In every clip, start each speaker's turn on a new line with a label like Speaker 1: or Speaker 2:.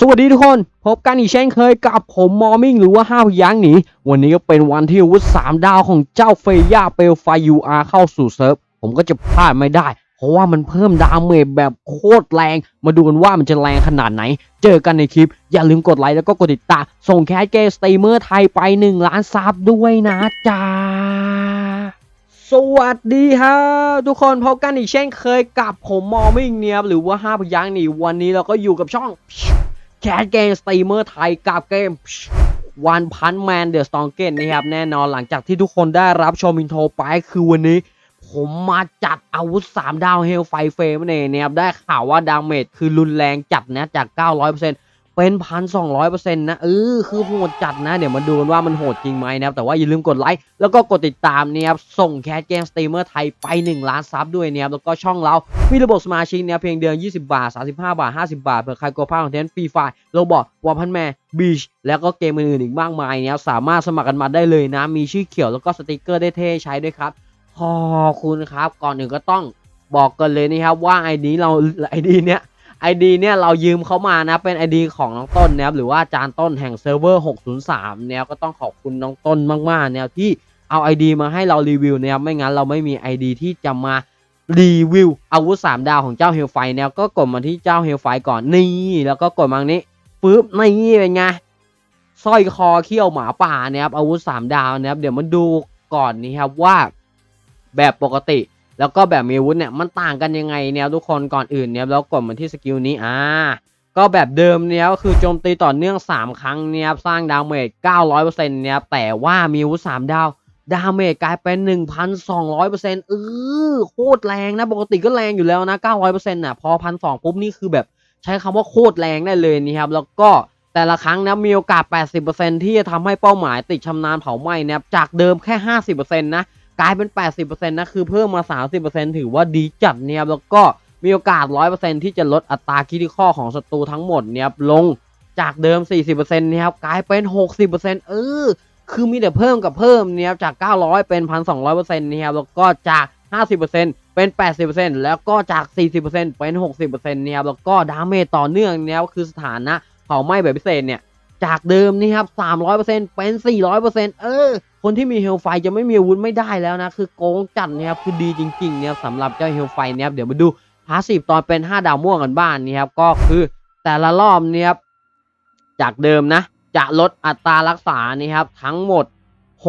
Speaker 1: สวัสดีทุกคน พบกันอีกเช่นเคยกับผมมอมิงหรือว่าห้าพยังหนีวันนี้ก็เป็นวันที่อาวุธสามดาวของเจ้าเฟย่าเปลไฟยูอาเข้าสู่เซิร์ฟ ผมก็จะพลาดไม่ได้ เพราะว่ามันเพิ่มดาเมจแบบโคตรแรง มาดูกันว่ามันจะแรงขนาดไหน เจอกันในคลิป อย่าลืมกดไลค์แล้วก็กดติดตามส่งแคสเกสตีเมอร์ไทยไป 1 ล้านซับด้วยนะจ๊ะสวัสดีครับทุกคนพบกันอีกเช่นเคยกับผมมอมิงเนี่ยครับหรือว่าห้าพยังหนีวันนี้เราก็อยู่กับช่อง แคสเกมสตรีมเมอร์ไทยกับเกมวันพันแมนเดอะสตองเกนนะครับแน่นอนหลังจากที่ทุกคนได้รับชมอินโทรไปคือวันนี้ ผมมาจัดอาวุธ 3 ดาวเฮลไฟเฟมนั่นนะครับได้ข่าวว่าดาเมจคือรุนแรงจัดนะจาก 900% เป็น1,200%นต์นะเออคือโหดจัดนะ เดี๋ยวมาดูกันว่ามันโหดจริงไหมนะครับ แต่ว่าอย่าลืมกดไลค์แล้วก็กดติดตามนะครับส่งแคสเกมสตรีมเมอร์ไทยไป 1 ล้านซับด้วยนะครับแล้วก็ช่องเรา มีระบบสมาชิกเนี่ยเพียงเดือน 20 บาท 35 บาท 50 บาทเผื่อใครกลัวพลาดคอนเทนต์ฟรีไฟล์โรบอทวอพันแมบีชแล้วก็เกมอื่นๆอีกมากมายเนี่ยสามารถสมัครกันมาได้เลยนะ มีชื่อเขียวแล้วก็สติกเกอร์ได้เท่ใช้ด้วยครับขอบคุณครับก่อนอื่นก็ต้องบอกกันเลยนะครับว่า ID เรา ID เนี้ย ID เนี่ยเรายืมเขามานะเป็น ID ของน้องต้นนะครับหรือว่าอาจารย์ต้นแห่งเซิร์ฟเวอร์ 603เนี่ยก็ต้องขอบคุณน้องต้นมากๆเนี่ยที่เอา ID มาให้เรารีวิวเนี่ยไม่งั้นเราไม่มี ID ที่จะมารีวิวอาวุธ3ดาวของเจ้าเฮลไฟเนี่ยก็กดมาที่เจ้าเฮลไฟก่อนนี่แล้วก็กดมางนี้ปึ๊บนี่เป็นไงสร้อยคอเขี้ยวหมาป่านี่ยครับอาวุธ3ดาวนะครับเดี๋ยวมาดูก่อนนี่ครับว่าแบบปกติ แล้วก็แบบมีอาวุธเนี่ยมันต่างกันยังไงเนี่ยทุกคนก่อนอื่นเนี่ยแล้วกดมาที่สกิลนี้อ่าก็แบบเดิมเนี่ยก็คือโจมตีต่อเนื่อง 3 ครั้งเนี่ยสร้างดาเมจ 900%เนี่ยแต่ว่ามีอาวุธ3ดาว ดาเมจกลายเป็น 1,200%เออโคตรแรงนะ ปกติก็แรงอยู่แล้วนะ 900%น่ะพอ 1,200 ปุ๊บนี่คือแบบใช้คำว่าโคตรแรงได้เลยนี่ครับ แล้วก็แต่ละครั้งนะมีโอกาส 80%ที่จะทำให้เป้าหมายติดชำนาญเผาไหม้นะจากเดิมแค่ 50%นะ กลายเป็น 80%นะคือเพิ่มมา 30%ถือว่าดีจัดเนี่ยครับแล้วก็มีโอกาส 100%ที่จะลดอัตราคิดิคอของศัตรูทั้งหมดเนี่ยครับลงจากเดิม 40%เนี่ยครับกลายเป็น 60%เออคือมีแต่เพิ่มกับเพิ่มเนี่ยครับจาก 900 เป็น 1,200%เนี่ยครับแล้วก็จาก 50%เป็น 80%แล้วก็จาก 40%เป็น 60%เนี่ยครับแล้วก็ดาเมจต่อเนื่องเนี่ยครับคือสถานะเผาไหม้แบบพิเศษเนี่ย จากเดิมนี่ครับ300%เป็น400%เออ คนที่มีเฮลไฟจะไม่มีอาวุธไม่ได้แล้วนะ คือโกงจัดเนี่ยครับ คือดีจริงๆเนี่ยสำหรับเจ้าเฮลไฟเนี่ยเดี๋ยวมาดูพาสซีฟตอนเป็น5ดาวม่วงกันบ้างนี่ครับ ก็คือแต่ละรอบเนี่ยครับ จากเดิมนะ จะลดอัตรารักษานี่ครับ ทั้งหมด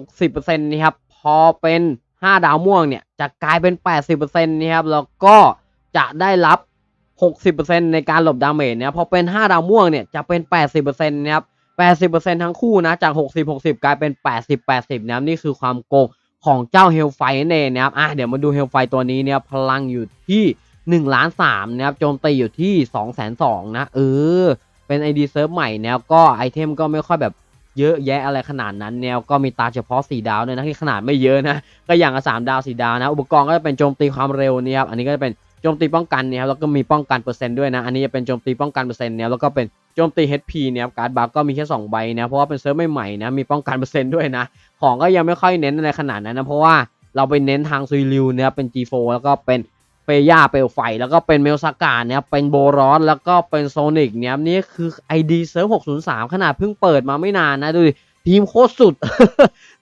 Speaker 1: 60%นี่ครับ พอเป็น5ดาวม่วงเนี่ยจะกลายเป็น80%นี่ครับ แล้วก็จะได้รับ 60%ในการหลบดาเมจเนี่ยพอเป็น 5 ดาวม่วงเนี่ยจะเป็น 80%นะครับ80%ทั้งคู่นะจาก 60 60 กลายเป็น 80 80นะครับนี่คือความโกงของเจ้าเฮลไฟนั่นเองนะครับอะเดี๋ยวมาดูเฮลไฟตัวนี้เนี่ยพลังอยู่ที่1ล้าน3นะครับโจมตีอยู่ที่ 2 2 0 0 0นะเออเป็น ID เซิร์ฟใหม่แนวก็ไอเทมก็ไม่ค่อยแบบเยอะแยะอะไรขนาดนั้นแนวก็มีตาเฉพาะ 4 ดาวด้วยนะที่ขนาดไม่เยอะนะก็อย่างละ3ดาว 4 ดาวนะ อุปกรณ์ก็จะเป็นโจมตีความเร็วเนี่ยครับอันนี้ก็จะเป็น โจมตีป้องกันเนี่ยครับแล้วก็มีป้องกันเปอร์เซ็นต์ด้วยนะ อันนี้จะเป็นโจมตีป้องกันเปอร์เซ็นต์เนี่ยแล้วก็เป็นโจมตี HP เนี่ยครับการ์ดบัฟก็มีแค่2ใบนะเพราะว่าเป็นเซิร์ฟใหม่ๆนะมีป้องกันเปอร์เซ็นต์ด้วยนะ ของก็ยังไม่ค่อยเน้นอะไรขนาดนั้นนะเพราะว่าเราไปเน้นทางซุยริวเนี่ยเป็น G4 แล้วก็เป็นเฟย่าเปลวไฟ แล้วก็เป็นเมลสกาเนี่ยเป็นโบรอสแล้วก็เป็นโซนิกเนี่ยนี่คือ ID เซิร์ฟ603 ขนาดเพิ่งเปิดมาไม่นานนะดูดิทีมโคตรสุด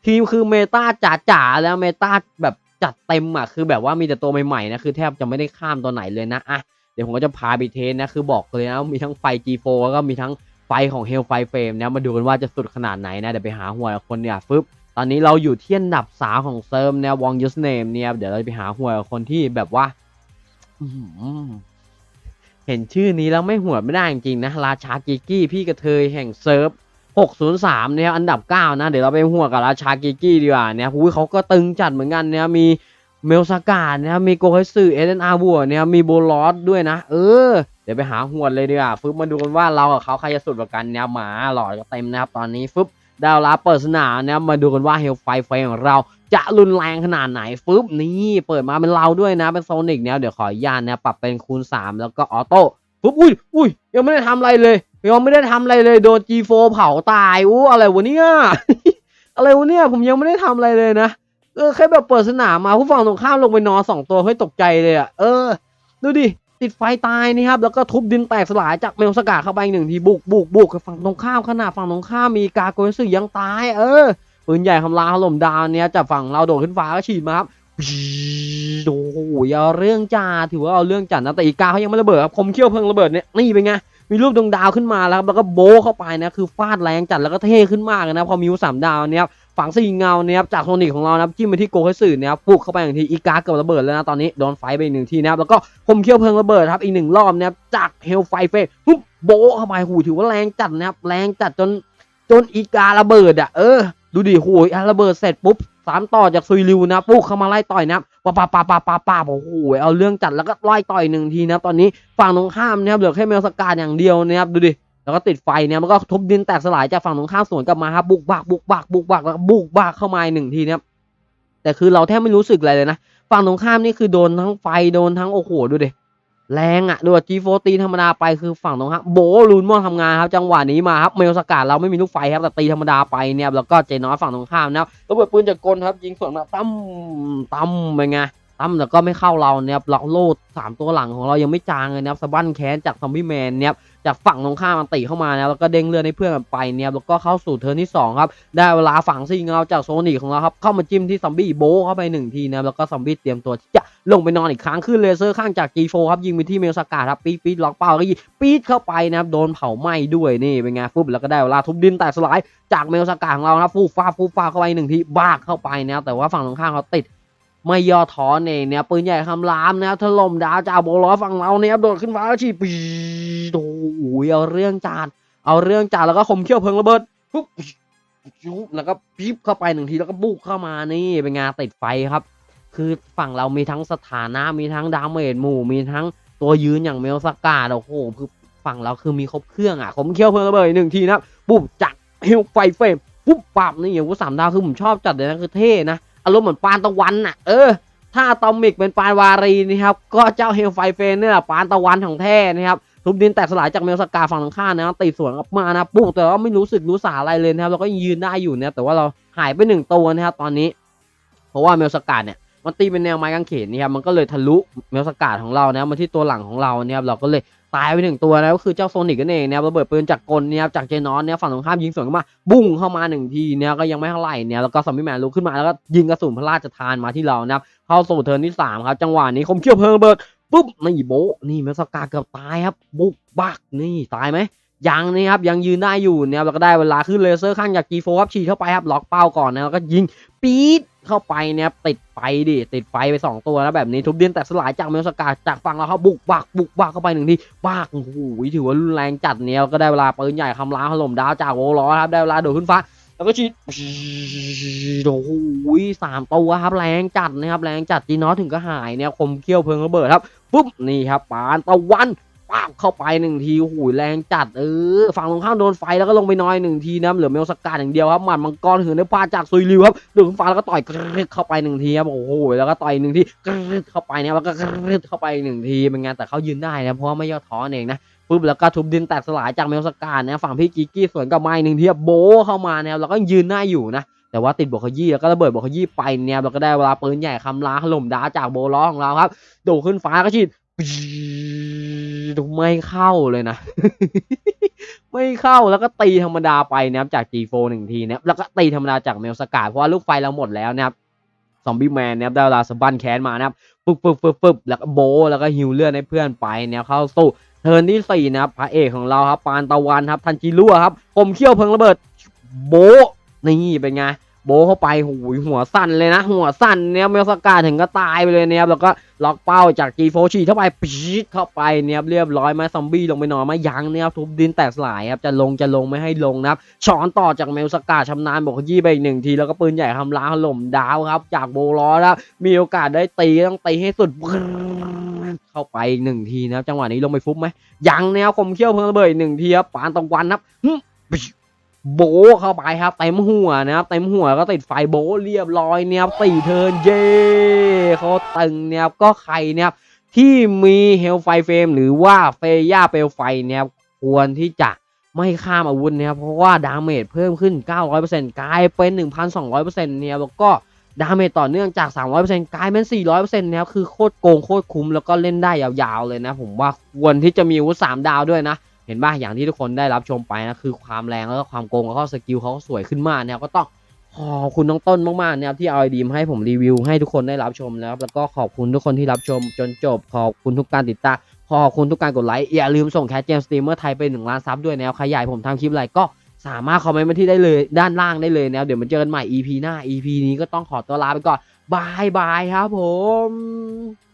Speaker 1: ทีมคือเมตาจ๋าๆแล้วเมตาแบบ จัดเต็มอะคือแบบว่ามีแต่ตัวใหม่ๆนะคือแทบจะไม่ได้ข้ามตัวไหนเลยนะอะเดี๋ยวผมก็จะพาไปเทสนะคือบอกเลยนะมีทั้งไฟ G4 แล้วก็มีทั้งไฟของ Hell Fire Flame นะมาดูกันว่าจะสุดขนาดไหนนะเดี๋ยวไปหาหัวคนเนี่ยฟึบตอนนี้เราอยู่ที่อันดับสาของเซิร์ฟนี่ยวองยูสเนมเนี่ยเดี๋ยวเราไปหาหวยกับคนที่แบบว่าเห็นชื่อนี้แล้วไม่หัวไม่ได้จริงๆนะราชากิกี้พี่กระเทยแห่งเซิร์ฟ 603เนี่ยอันดับ 9 นะ เดี๋ยวเราไปหัวกับราชากิกกี้ดีกว่าเนี่ยหูยเขาก็ตึงจัดเหมือนกันเนี่ยมีเมลสกาเนี่ยมีโกเฮสึเอเดนอาบัวเนี่ยมีโบลอสด้วยนะ เออ เดี๋ยวไปหาหวดเลยดีกว่าฟึบมาดูกันว่าเรากับเขาใครจะสุดกว่ากันเนี่ยหมาหล่อก็เต็มนะครับตอนนี้ฟึบดาวลาเปิดสนามนะครับมาดูกันว่าเฮลไฟไฟของเราจะรุนแรงขนาดไหนฟึบนี่เปิดมาเป็นเราด้วยนะเป็นโซนิกเนี่ยเดี๋ยวขออนุญาตนะปรับเป็นคูณ 3 แล้วก็ออโต้ฟึบอุ้ยอุ้ยยังไม่ได้ทำอะไรเลย ยังไม่ได้ทำอะไรเลยโดน G4 เผาตายอู้อะไรวะเนี่ย อะไรวะเนี่ยผมยังไม่ได้ทำอะไรเลยนะเออแค่แบบเปิดสนามมาผู้ฝั่งตรงข้ามลงไปนอนสองตัวเฮ้ยตกใจเลยอะเออ ดูดิติดไฟตายนี่ครับแล้วก็ทุบดินแตกสลายจากเมลสกาเข้าไปอีกหนึ่งทีบุกบุกบุกฝั่งตรงข้ามขนาดฝั่งตรงข้ามมีกาโกนสึยังตาย เออปืนใหญ่คำรามถล่มดาวเนี่ยจากฝั่งเราโดดขึ้นฟ้าก็ฉีดมาครับโอ้โหเอาเรื่องจ่าถือว่าเอาเรื่องจัดนะแต่อีกาเขายังไม่ระเบิดครับคมเขี้ยวเพลิงระเบิดเนี่ยนี่เป็นไง มีรูปดวงดาวขึ้นมาแล้วครับแล้วก็โบเข้าไปนะคือฟาดแรงจัดแล้วก็เท่ขึ้นมากนะพอมิวสามดาวเนี่ยครับฝังสีเงาเนี่ยครับจากโซนิกของเรานะครับจิ้มไปที่โกเคสึเนี่ยครับปุกเข้าไปอย่างทีอีกาเกือบระเบิดแล้วนะตอนนี้โดนไฟไปอีกหนึ่งทีนะครับแล้วก็คมเขี้ยวเพลิงระเบิดครับอีกหนึ่งรอบนะครับจากเฮลไฟเฟสปุ๊บโบเข้าไปหูถือว่าแรงจัดนะครับแรงจัดจนจนอีการะเบิดอะเออ ดูดิหูยระเบิดเสร็จปุ๊บสามต่อจากซุยริวนะปุ๊กเข้ามาไล่ต่อยนะครับปะปะปะปะปะปะโอ้โหเอาเรื่องจัดแล้วก็ไล่ต่อยหนึ่งทีนะตอนนี้ฝั่งตรงข้ามนะครับเหลือแค่เมลสกาอย่างเดียวนะครับดูดิแล้วก็ติดไฟเนี่ยมันก็ทุบดินแตกสลายจากฝั่งตรงข้ามสวนกลับมาครับบุกบักบุกบักบุกบักแล้วบุกบักเข้ามาอีกหนึ่งทีนะครับแต่คือเราแทบไม่รู้สึกอะไรเลยนะฝั่งตรงข้ามนี่คือโดนทั้งไฟโดนทั้งโอ้โหดูดิ แรงอะดูจีโฟตีธรรมดาไปคือฝั่งตรงข้ามโบลูนมอนทำงานครับจังหวะนี้มาครับเมลสกัดเราไม่มีลูกไฟครับแต่ตีธรรมดาไปเนี่ยแล้วก็เจน้อยฝั่งตรงข้ามนะครับระเบิดปืนจากกลครับยิงสวนมาตั้มตั้มเป็นไงตั้มแต่ก็ไม่เข้าเราเนี่ยเราโลดสามตัวหลังของเรายังไม่จางเลยนะครับสะบั้นแค้นจากซอมบี้แมนเนี่ย จากฝั่งตรงข้ามมันตีเข้ามานะแล้วก็เด้งเลือดให้เพื่อนไปเนี่ยแล้วก็เข้าสู่เทิร์นที่สองครับได้เวลาฝั่งซิงเราจากโซนิกของเราครับเข้ามาจิ้มที่ซอมบี้โบเข้าไปหนึ่งทีนะแล้วก็ซอมบี้เตรียมตัวที่จะลงไปนอนอีกครั้งขึ้นเลเซอร์ข้างจาก G4 ครับยิงไปที่เมลสกาครับปี๊ดปี๊ดล็อกเป้าแล้วก็ยิงปี๊ดเข้าไปนะครับโดนเผาไหม้ด้วยนี่เป็นไงฟุบแล้วก็ได้เวลาทุบดินแตกสลายจากเมลสกาของเรานะฟูฟ้าฟูฟ้าเข้าไปหนึ่งทีบากเข้าไปนะครับแต่ว่าฝั่งตรงข้ามเขาติด ไม่ย่อท้อเองเนี่ยปืนใหญ่คำรามนะครับถล่มดาวจากโบล้อฝั่งเราเนี่ยโดดขึ้นฟ้าแล้วฉีดปีดโอ้โหเอาเรื่องจานเอาเรื่องจานแล้วก็คมเขี้ยวเพลิงระเบิดปุ๊บจุ๊บแล้วก็ปิ๊บเข้าไปหนึ่งทีแล้วก็บุกเข้ามานี่เป็นงานติดไฟครับ คือฝั่งเรามีทั้งสถานะมีทั้งดาเมจหมู่มีทั้งตัวยืนอย่างเมลสกาโอ้โหคือฝั่งเราคือมีครบเครื่องอะคมเขี้ยวเพลิงระเบิดหนึ่งทีนะบปุ๊บจักฮิวไฟเฟรมปุ๊บปับนี่อย่างว่าสามดาวคือผมชอบจัดเลยนะคือเท่นะ อารมณ์เหมือนปานตะวันน่ะ เออ ถ้าตอมิกเป็นปานวารีนะครับ ก็เจ้าเฮลไฟเฟนเนี่ยแหละปานตะวันของแท้นะครับทุบดินแตกสลายจากเมลสกาฝั่งตรงข้ามนะครับตีสวนกลับมานะปุ๊บแต่ว่าไม่รู้สึกรู้สาอะไรเลยนะครับเราก็ยืนได้อยู่นะครับแต่ว่าเราหายไปหนึ่งตัวนะครับตอนนี้ เพราะว่าเมลสกาเนี่ยมันตีเป็นแนวไม้กางเขนนี่ครับมันก็เลยทะลุเมลสกาของเรานะมาที่ตัวหลังของเราเนี่ยครับเราก็เลย ตายไปหนึ่งตัวนะก็คือเจ้าโซนิกนั่นเองนะครับระเบิดปืนจากกลเนี่ยจากเจนอนเนี่ยฝั่งตรงข้ามยิงสวนเข้ามา บุ้งเข้ามาหนึ่งทีเนี่ยก็ยังไม่เท่าไหร่เนี่ยแล้วก็ซอมบี้แมนลุกขึ้นมาแล้วก็ยิงกระสุนพระราชทานมาที่เรานะครับเข้าสู่เทิร์นที่สามครับจังหวะนี้คมเขี้ยวเพลิงระเบิดปุ๊บนี่โบนี่เมสกาเกือบตายครับบุกบักนี่ตายไหมยังนี่ครับยังยืนได้อยู่เนี่ยแล้วก็ได้เวลาขึ้นเลเซอร์ข้างจาก G4 ครับฉีดเข้าไปครับล็อกเป้าก่อนนะแล้วก็ยิงปี๊ด เข้าไปเนี่ยติดไฟดิติดไฟไปสองตัวแล้วแบบนี้ทุบเดียนแตกสลายจากเมลสกาจากฝั่งเราเขาบุกบักบุกบักเข้าไปหนึ่งทีบักโอ้โหถือว่ารุนแรงจัดเนี่ยก็ได้เวลาปืนใหญ่คำรามถล่มดาวจากโวล้อครับได้เวลาโดดขึ้นฟ้าแล้วก็ฉีดโอ้โหสามตัวครับแรงจัดนะครับแรงจัดจีนอถึงก็หายเนี่ยคมเขี้ยวเพลิงระเบิดครับปุ๊บนี่ครับปานตะวัน ป้าบเข้าไปหนึ่งทีโอ้โหแรงจัดเออฝั่งตรงข้ามโดนไฟแล้วก็ลงไปน้อยหนึ่งทีนะเหลือเมลสกาอย่างเดียวครับหมัดมังกรหืนได้พาจากซุยริวครับดึงฟ้าแล้วก็ต่อยกรึดเข้าไปหนึ่งทีครับโอ้โหแล้วก็ต่อยหนึ่งทีกรึดเข้าไปเนี่ยแล้วก็กรึดเข้าไปหนึ่งทีเป็นไงแต่เขายืนได้นะเพราะว่าไม่ย่อท้อเองนะปุ๊บแล้วก็ทุบดินแตกสลายจากเมลสกาเนี่ยฝั่งพี่กิกกี้สวนกับไม้หนึ่งทีโบเข้ามาเนี่ยแล้วก็ยืนหน้าอยู่นะแต่ว่าติดบวกขยี้แล้วก็ระเบิดบวกขยี้ไปเนี่ยเราก็ได้เวลาปืนใหญ่คำลาถล่มดาจากโบล้อของเราครับโดดขึ้นฟ้าก็ฉีด ดไม่เข้าเลยนะ ไม่เข้าแล้วก็ตีธรรมดาไปนะครับจาก G4 หนึ่งทีนะครับแล้วก็ตีธรรมดาจากเมลสกาเพราะว่าลูกไฟเราหมดแล้วนะครับซอมบี้แมนนะครับได้เวลาสบั้นแขนมานะครับปึ๊บปึ๊บปึ๊บปึ๊บแล้วก็โบแล้วก็ฮิวเลือดให้เพื่อนไปเนี่ยเข้าสู้เทิร์นที่สี่นะครับพระเอกของเราครับปานตะวันครับทันจิรั่วครับคมเขี้ยวเพิงระเบิดโบนี่เป็นไง โบเข้าไปหูยหัวสั่นเลยนะ หัวสั่นเนี่ยเมลสกาถึงก็ตายไปเลยเนี่ยแล้วก็ล็อกเป้าจาก G4 ฉีเข้าไปปี๊ดเข้าไปเนี่ยเรียบร้อยไหมซอมบี้ลงไปนอนไหมายังเนี่ยครับทุบดินแตกสลายครับจะลงจะลงไม่ให้ลงนะครับช้อนต่อจากเมลสกาชำนาญบอกยี้ไปอีกหนึ่งที แล้วก็ปืนใหญ่คำล้างถล่มดาวครับ จากโบล้อแล้วมีโอกาสได้ตีต้องตีให้สุดเข้าไปอีกหนึ่งทีนะครับจังหวะนี้ลงไปฟุบไหมยังแนวคมเขี้ยวเพลิงระเบิดอีกหนึ่งทีครับปานตะวันครับ โบเข้าไปครับเต็มหัวนะครับเต็มหัวก็ติดไฟโบเรียบร้อยเนี่ยครับสี่เทินเย่เขาตึงเนี่ยครับก็ใครเนี่ยที่มีเฮลไฟเฟรมหรือว่าเฟย่าเปลวไฟเนี่ยครับควรที่จะไม่ข้ามอาวุธนะครับเพราะว่าดาเมจเพิ่มขึ้น 900%กลายเป็น 1,200%เนี่ยแล้วก็ดาเมจต่อเนื่องจาก 300%กลายเป็น 400%นะครับคือโคตรโกงโคตรคุ้มแล้วก็เล่นได้ยาวๆเลยนะ ผมว่าควรที่จะมีอาวุธ3ดาวด้วยนะ เห็นป่ะอย่างที่ทุกคนได้รับชมไปนะคือความแรงแล้วก็ความโกงแล้วก็สกิลเขาก็สวยขึ้นมากนะครับก็ต้องขอบคุณน้องต้นมากๆนะครับที่เอาไอดีมให้ผมรีวิวให้ทุกคนได้รับชมนะครับแล้วก็ขอบคุณทุกคนที่รับชมจนจบขอบคุณทุกการติดตามขอบคุณทุกการกดไลค์อย่าลืมส่งแคสเกมสตรีมเมอร์ไทยไปหนึ่งล้านซับด้วยนะครับใครอยากให้ผมทำคลิปอะไรก็สามารถคอมเมนต์มาที่ได้เลยด้านล่างได้เลยนะครับเดี๋ยวมาเจอกันใหม่ EP หน้า EP นี้ก็ต้องขอตัวลาไปก่อนบายบายครับผม